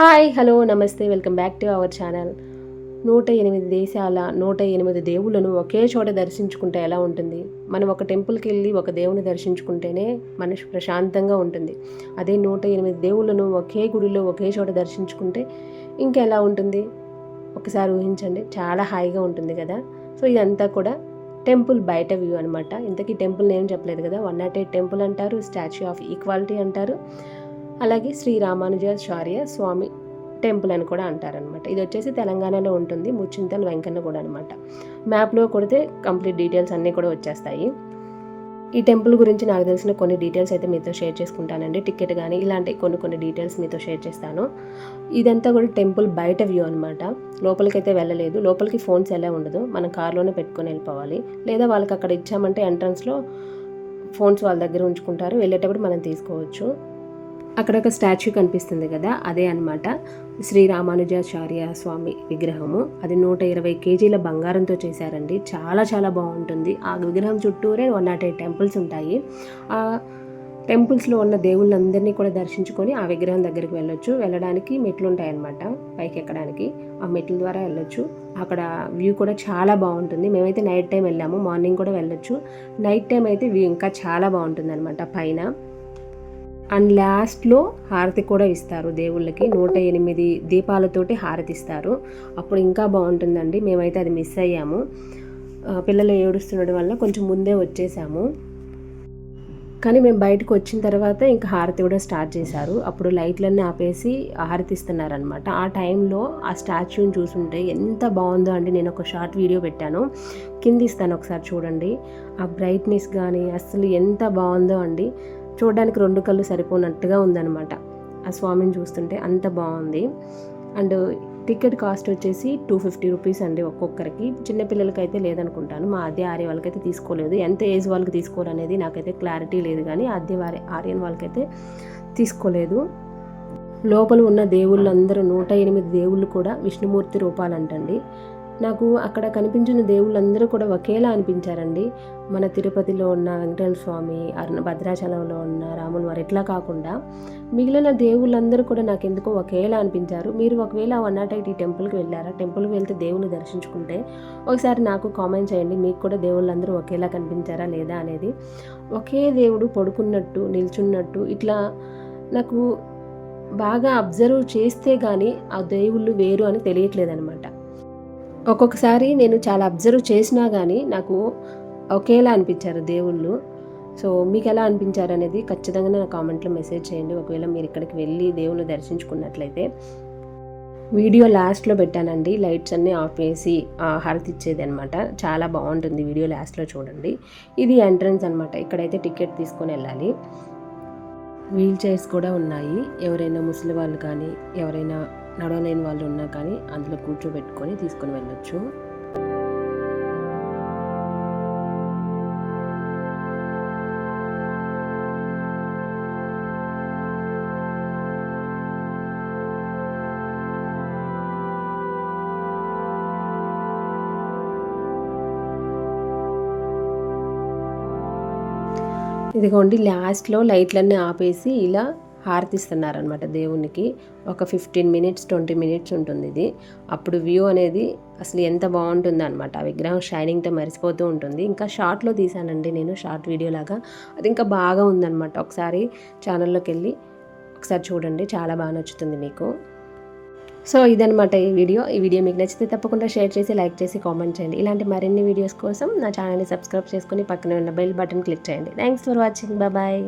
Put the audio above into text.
Hi hello నమస్తే welcome back to our channel. నూట ఎనిమిది దేశాల నూట ఎనిమిది దేవుళ్ళను ఒకే చోట దర్శించుకుంటే ఎలా ఉంటుంది? మనం ఒక టెంపుల్కి వెళ్ళి ఒక దేవుని దర్శించుకుంటేనే మనసు ప్రశాంతంగా ఉంటుంది. అదే నూట ఎనిమిది దేవుళ్ళను ఒకే గుడిలో ఒకే చోట దర్శించుకుంటే ఇంకెలా ఉంటుంది? ఒకసారి ఊహించండి చాలా హాయిగా ఉంటుంది కదా? సో ఇదంతా కూడా టెంపుల్ బయట వ్యూ అనమాట ఇంతకీ టెంపుల్ నేమ్ చెప్పలేదు కదా? వన్ నాట్ ఎయిట్ టెంపుల్ అంటారు స్టాచ్యూ ఆఫ్ ఈక్వాలిటీ అంటారు. అలాగే శ్రీ రామానుజాచార్య స్వామి టెంపుల్ అని కూడా అంటారనమాట ఇది వచ్చేసి తెలంగాణలో ఉంటుంది. ముచ్చింతల్ వెంకన్న కూడా అనమాట మ్యాప్లో కొడితే కంప్లీట్ డీటెయిల్స్ అన్నీ కూడా వచ్చేస్తాయి. ఈ టెంపుల్ గురించి నాకు తెలిసిన కొన్ని డీటెయిల్స్ అయితే మీతో షేర్ చేసుకుంటానండి. టికెట్ కానీ ఇలాంటి కొన్ని కొన్ని డీటెయిల్స్ మీతో షేర్ చేస్తాను. ఇదంతా కూడా టెంపుల్ బయట వ్యూ అనమాట లోపలికైతే వెళ్ళలేదు. లోపలికి ఫోన్స్ ఎలా ఉండదు. మనం కార్లోనే పెట్టుకొని వెళ్ళిపోవాలి. లేదా వాళ్ళకి అక్కడ ఇచ్చామంటే ఎంట్రన్స్లో ఫోన్స్ వాళ్ళ దగ్గర ఉంచుకుంటారు. వెళ్ళేటప్పుడు మనం తీసుకోవచ్చు. అక్కడ ఒక స్టాచ్యూ కనిపిస్తుంది కదా అదే అనమాట శ్రీ రామానుజాచార్య స్వామి విగ్రహము. అది నూట ఇరవై కేజీల బంగారంతో చేశారండి. చాలా చాలా బాగుంటుంది. ఆ విగ్రహం చుట్టూరే వన్ నాట్ ఎయిట్ టెంపుల్స్ ఉంటాయి. ఆ టెంపుల్స్లో ఉన్న దేవుళ్ళందరినీ కూడా దర్శించుకొని ఆ విగ్రహం దగ్గరికి వెళ్ళొచ్చు. వెళ్ళడానికి మెట్లు ఉంటాయన్నమాట పైకి ఎక్కడానికి. ఆ మెట్ల ద్వారా వెళ్ళొచ్చు. అక్కడ వ్యూ కూడా చాలా బాగుంటుంది. మేమైతే నైట్ టైం వెళ్ళాము. మార్నింగ్ కూడా వెళ్ళొచ్చు. నైట్ టైం అయితే వ్యూ ఇంకా చాలా బాగుంటుంది అనమాట పైన. అండ్ లాస్ట్లో హారతి కూడా ఇస్తారు దేవుళ్ళకి. నూట ఎనిమిది దీపాలతోటి హారతి ఇస్తారు. అప్పుడు ఇంకా బాగుంటుందండి. మేమైతే అది మిస్ అయ్యాము. పిల్లలు ఏడుస్తుండడం వల్ల కొంచెం ముందే వచ్చేసాము. కానీ మేము బయటకు వచ్చిన తర్వాత ఇంకా హారతి కూడా స్టార్ట్ చేశారు. అప్పుడు లైట్లన్నీ ఆపేసి హారతిస్తున్నారనమాట ఆ టైంలో ఆ స్టాచ్యూని చూసుంటే ఎంత బాగుందో అండి. నేను ఒక షార్ట్ వీడియో పెట్టాను. కింద ఇస్తాను ఒకసారి చూడండి. ఆ బ్రైట్నెస్ కానీ అస్సలు ఎంత బాగుందో అండి. చూడడానికి రెండు కళ్ళు సరిపోనట్టుగా ఉందన్నమాట. ఆ స్వామిని చూస్తుంటే అంత బాగుంది. అండ్ టికెట్ కాస్ట్ వచ్చేసి టూ ఫిఫ్టీ రూపీస్ అండి ఒక్కొక్కరికి. చిన్నపిల్లలకి అయితే లేదనుకుంటాను. మా అద్దె ఆర్య వాళ్ళకైతే తీసుకోలేదు. ఎంత ఏజ్ వాళ్ళకి తీసుకోవాలనేది నాకైతే క్లారిటీ లేదు కానీ అదే వారి ఆర్యన్ వాళ్ళకైతే తీసుకోలేదు. లోపల ఉన్న దేవుళ్ళందరూ నూట ఎనిమిది దేవుళ్ళు కూడా విష్ణుమూర్తి రూపాలంటండి. నాకు అక్కడ కనిపించిన దేవుళ్ళందరూ కూడా ఒకేలా అనిపించారండి. మన తిరుపతిలో ఉన్న వెంకటేశ్వర స్వామి అరుణ భద్రాచలంలో ఉన్న రాముల వారు ఎట్లా కాకుండా మిగిలిన దేవుళ్ళందరూ కూడా నాకు ఎందుకో ఒకేలా అనిపించారు. మీరు ఒకవేళ వన్ నాట్ ఎయిట్ ఈ టెంపుల్కి వెళ్ళారా? టెంపుల్కి వెళ్తే దేవుని దర్శించుకుంటే ఒకసారి నాకు కామెంట్ చేయండి. మీకు కూడా దేవుళ్ళందరూ ఒకేలా కనిపించారా లేదా అనేది. ఒకే దేవుడు పడుకున్నట్టు నిల్చున్నట్టు ఇట్లా నాకు బాగా అబ్జర్వ్ చేస్తే కానీ ఆ దేవుళ్ళు వేరు అని తెలియట్లేదనమాట ఒక్కొక్కసారి నేను చాలా అబ్జర్వ్ చేసినా కానీ నాకు ఒకేలా అనిపించారు దేవుళ్ళు. సో మీకు ఎలా అనిపించారు అనేది ఖచ్చితంగా నా కామెంట్లో మెసేజ్ చేయండి. ఒకవేళ మీరు ఇక్కడికి వెళ్ళి దేవుళ్ళు దర్శించుకున్నట్లయితే వీడియో లాస్ట్లో పెట్టానండి. లైట్స్ అన్నీ ఆఫ్ చేసి హారతి ఇచ్చేది అనమాట చాలా బాగుంటుంది వీడియో లాస్ట్లో చూడండి. ఇది ఎంట్రన్స్ అనమాట ఇక్కడైతే టికెట్ తీసుకొని వెళ్ళాలి. వీల్ చైర్స్ కూడా ఉన్నాయి. ఎవరైనా ముసలి వాళ్ళు కానీ ఎవరైనా నడవలేని వాళ్ళు ఉన్నా కానీ అందులో కూర్చోబెట్టుకొని తీసుకొని వెళ్ళొచ్చు. ఇదిగోండి లాస్ట్లో లైట్లన్నీ ఆపేసి ఇలా హారతిస్తున్నారనమాట దేవునికి. ఒక ఫిఫ్టీన్ మినిట్స్ ట్వంటీ మినిట్స్ ఉంటుంది ఇది. అప్పుడు వ్యూ అనేది అసలు ఎంత బాగుంటుంది అనమాట ఆ విగ్రహం షైనింగ్తో మరిసిపోతూ ఉంటుంది. ఇంకా షార్ట్లో తీసానండి నేను షార్ట్ వీడియో లాగా. అది ఇంకా బాగా ఉందన్నమాట. ఒకసారి ఛానల్లోకి వెళ్ళి ఒకసారి చూడండి చాలా బాగా నచ్చుతుంది మీకు. సో ఇదనమాట ఈ వీడియో ఈ వీడియో మీకు నచ్చితే తప్పకుండా షేర్ చేసి లైక్ చేసి కామెంట్ చేయండి. ఇలాంటి మరిన్ని వీడియోస్ కోసం నా ఛానల్ని సబ్స్క్రైబ్ చేసుకుని పక్కన ఉన్న బెల్ బటన్ క్లిక్ చేయండి. Thanks for watching bye